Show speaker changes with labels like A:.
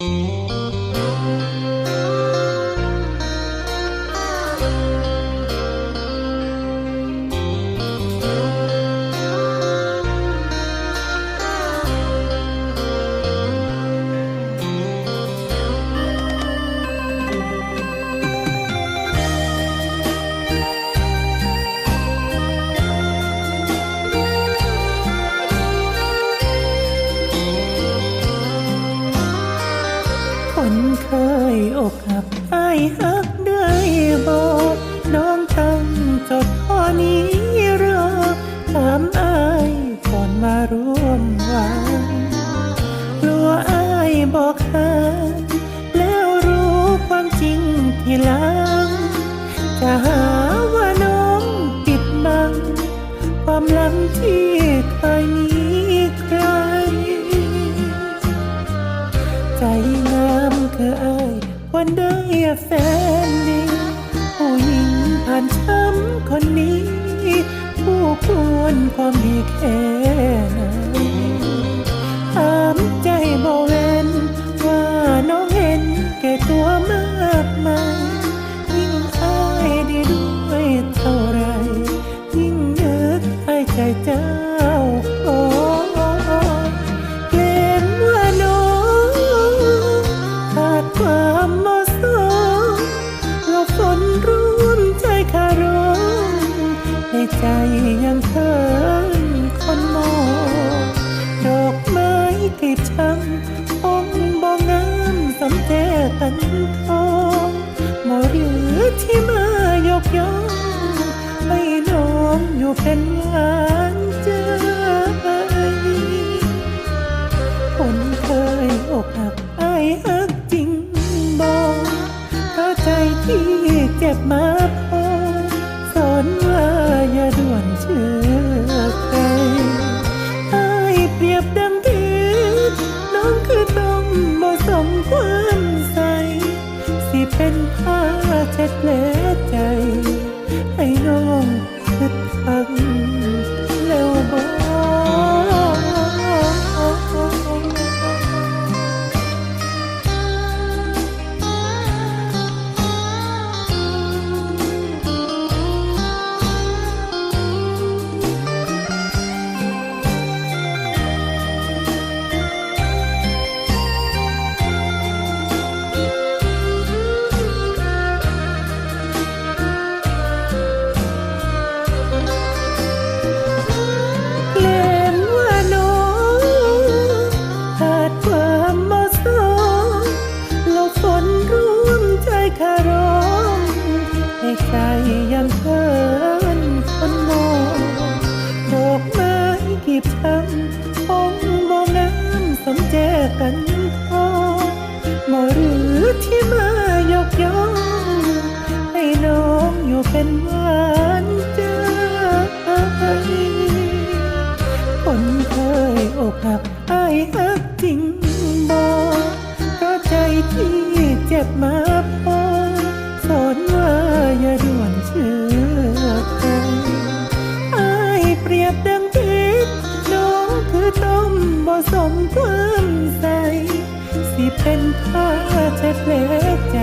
A: ค หักได้บอกน้องตั้งจดข้อนี้รอถามอายก่อนมาร่วมวันกลัวอายบอกหาแล้วรู้ความจริงทีหลังจะหาานช้ำคนนี้ ผู้ควรความดีแค่ไหนถาม ยังเคินคนมองดอกไม้ที่ช้ำคงบ่งามสำเจตันทองมอหรือที่มายกย่องไม่น้องอยู่เป็นหวา แผลใจ ให้น้องคิดทัง อกหักไอ้ายหักจริงบอกเพราะใจที่เจ็บมาพอสอนว่าอย่าด่วนเชื่อใครไอ้ายเปรียบดังเพชรน้องคือต้มบ่สมความใสสิเป็นผ้าเช็ดแผลใจ